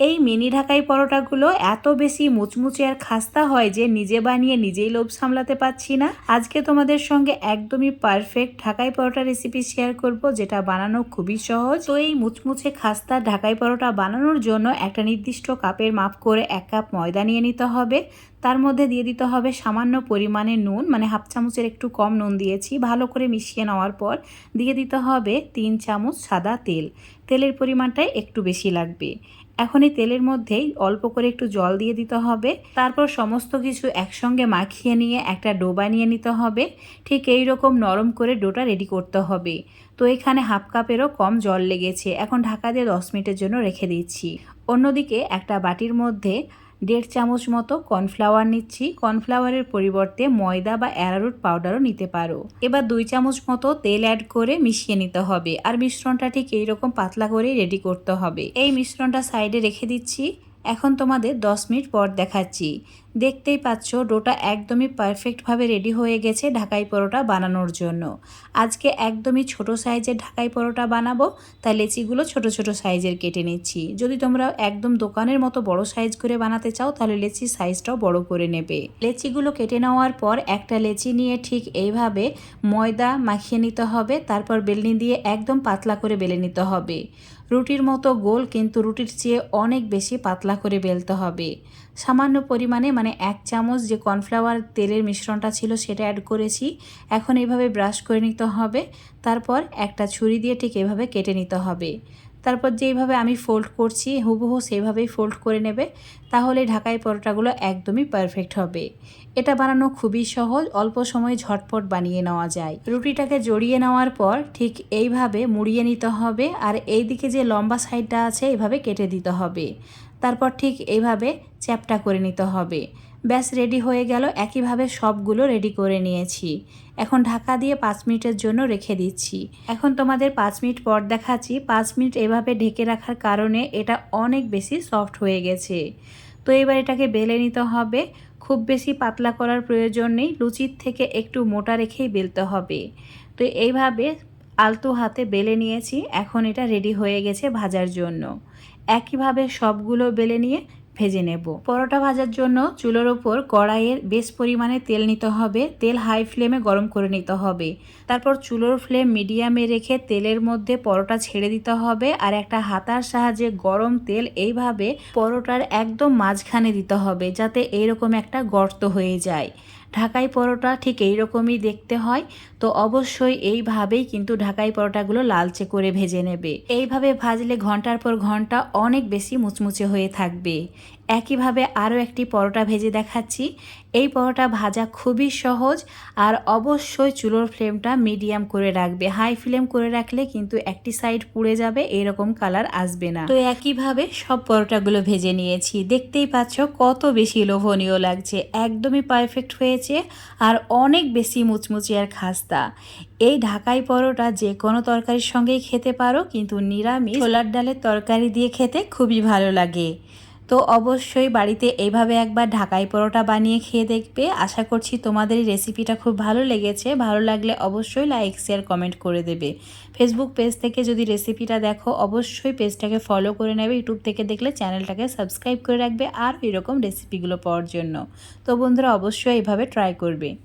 এই মিনি ঢাকাই পরোটাগুলো এত বেশি মুচমুচে আর খাস্তা হয় যে নিজে বানিয়ে নিজেই লোভ সামলাতে পারছি না। আজকে তোমাদের সঙ্গে একদমই পারফেক্ট ঢাকাই পরোটা রেসিপি শেয়ার করব, যেটা বানানো খুবই সহজ। তো এই মুচমুচে খাস্তা ঢাকাই পরোটা বানানোর জন্য একটা নির্দিষ্ট কাপের মাপ করে এক কাপ ময়দা নিয়ে নিতে হবে। তার মধ্যে দিয়ে দিতে হবে সামান্য পরিমাণে নুন মানে হাফ চামচের একটু কম নুন দিয়েছি, ভালো করে মিশিয়ে নেওয়ার পর দিয়ে দিতে হবে তিন চামচ সাদা তেল। তেলের পরিমাণটাই একটু বেশি লাগবে। এখন এই তেলের মধ্যেই অল্প করে একটু জল দিয়ে দিতে হবে। তারপর সমস্ত কিছু একসঙ্গে মাখিয়ে নিয়ে একটা ডো বানিয়ে নিতে হবে। ঠিক এই রকম নরম করে ডোটা রেডি করতে হবে। তো এখানে হাফ কাপেরও কম জল লেগেছে। এখন ঢাকা দিয়ে দশ মিনিটের জন্য রেখে দিচ্ছি। অন্যদিকে একটা বাটির মধ্যে দেড় চামচ মতো কর্নফ্লাওয়ার নিচ্ছি। কর্নফ্লাওয়ারের পরিবর্তে ময়দা বা অ্যারারুট পাউডারও নিতে পারো। এবার দুই চামচ মতো তেল অ্যাড করে মিশিয়ে নিতে হবে। আর মিশ্রণটা ঠিক এইরকম পাতলা করেই রেডি করতে হবে। এই মিশ্রণটা সাইডে রেখে দিচ্ছি। এখন তোমাদের 10 মিনিট পর দেখাচ্ছি। দেখতেই পাচ্ছ, ডোটা একদমই পারফেক্টভাবে রেডি হয়ে গেছে ঢাকাই পরোটা বানানোর জন্য। আজকে একদমই ছোট সাইজের ঢাকাই পরোটা বানাবো, তাই লেচিগুলো ছোট ছোট সাইজের কেটে নিচ্ছি। যদি তোমরা একদম দোকানের মতো বড় সাইজ করে বানাতে চাও, তাহলে লেচি সাইজটাও বড় করে নেবে। লেচিগুলো কেটে নেওয়ার পর একটা লেচি নিয়ে ঠিক এইভাবে ময়দা মাখিয়ে নিতে হবে, তারপর বেলনি দিয়ে একদম পাতলা করে বেলে নিতে হবে। রুটির মতো গোল কিন্তু রুটির চেয়ে অনেক বেশি পাতলা করে বেলতে হবে। সামান্য পরিমাণে মানে এক চামচ যে কর্নফ্লাওয়ার তেলের মিশ্রণটা ছিল সেটা অ্যাড করেছি। এখন এইভাবে ব্রাশ করে নিতে হবে। তারপর একটা ছুরি দিয়ে ঠিক এভাবে কেটে নিতে হবে। তারপর যেইভাবে আমি ফোল্ড করছি, হুবহু সেইভাবেই ফোল্ড করে নেবে। তাহলে ঢাকাই পরোটাগুলো একদমই পারফেক্ট হবে। এটা বানানো খুবই সহজ, অল্প সময়ে ঝটপট বানিয়ে নেওয়া যায়। রুটিটাকে জড়িয়ে নেওয়ার পর ঠিক এইভাবে মুড়িয়ে নিতে হবে। আর এই দিকে যে লম্বা সাইডটা আছে এইভাবে কেটে দিতে হবে। তারপর ঠিক এইভাবে চ্যাপটা করে নিতে হবে। ব্যাস, রেডি হয়ে গেল। একইভাবে সবগুলো রেডি করে নিয়েছি। এখন ঢাকা দিয়ে পাঁচ মিনিটের জন্য রেখে দিচ্ছি। এখন তোমাদের পাঁচ মিনিট পর দেখাচ্ছি। পাঁচ মিনিট এভাবে ঢেকে রাখার কারণে এটা অনেক বেশি সফট হয়ে গেছে। তো এবার এটাকে বেলে নিতে হবে। খুব বেশি পাতলা করার প্রয়োজন নেই। লুচির থেকে একটু মোটা রেখেই বেলতে হবে। তো এইভাবে আলতো হাতে বেলে নিয়েছি। এখন এটা রেডি হয়ে গেছে ভাজার জন্য। একইভাবে সবগুলো বেলে নিয়ে ভেজে নেব। পরোটা ভাজার জন্য চুলোর ওপর কড়াইয়ের বেশ পরিমাণে তেল নিতে হবে। তেল হাই ফ্লেমে গরম করে নিতে হবে। তারপর চুলোর ফ্লেম মিডিয়ামে রেখে তেলের মধ্যে পরোটা ছেড়ে দিতে হবে আর একটা হাতার সাহায্যে গরম তেল এইভাবে পরোটার একদম মাঝখানে দিতে হবে যাতে এইরকম একটা গর্ত হয়ে যায়। ঢাকাই পরোটা ঠিক এই রকমই দেখতে হয়, তো অবশ্যই এইভাবেই কিন্তু ঢাকাই পরোটাগুলো লালচে করে ভেজে নেবে। এইভাবে ভাজলে ঘণ্টার পর ঘণ্টা অনেক বেশি মুচমুচে হয়ে থাকবে। একইভাবে আরও একটি পরোটা ভেজে দেখাচ্ছি। এই পরোটা ভাজা খুবই সহজ আর অবশ্যই চুলোর ফ্লেমটা মিডিয়াম করে রাখবে। হাই ফ্লেম করে রাখলে কিন্তু একটি সাইড পুড়ে যাবে, এরকম কালার আসবে না। তো একইভাবে সব পরোটাগুলো ভেজে নিয়েছি। দেখতেই পাচ্ছ কত বেশি লোভনীয় লাগছে। একদমই পারফেক্ট হয়েছে আর অনেক বেশি মুচমুচি আর খাস্তা। এই ঢাকাই পরোটা যে কোনো তরকারির সঙ্গেই খেতে পারো, কিন্তু নিরামিষ ছোলার ডালের তরকারি দিয়ে খেতে খুবই ভালো লাগে। তো অবশ্যই বাড়িতে এইভাবে একবার ঢাকাই পরোটা বানিয়ে খেয়ে দেখবে। আশা করছি তোমাদের এই রেসিপিটা খুব ভালো লেগেছে। ভালো লাগলে অবশ্যই লাইক শেয়ার কমেন্ট করে দেবে। ফেসবুক পেজ থেকে যদি রেসিপিটা দেখো, অবশ্যই পেজটাকে ফলো করে নেবে। ইউটিউব থেকে দেখলে চ্যানেলটাকে সাবস্ক্রাইব করে রাখবে। আর এরকম রেসিপিগুলো পাওয়ার জন্য। তো বন্ধুরা, অবশ্যই এইভাবে ট্রাই করবে।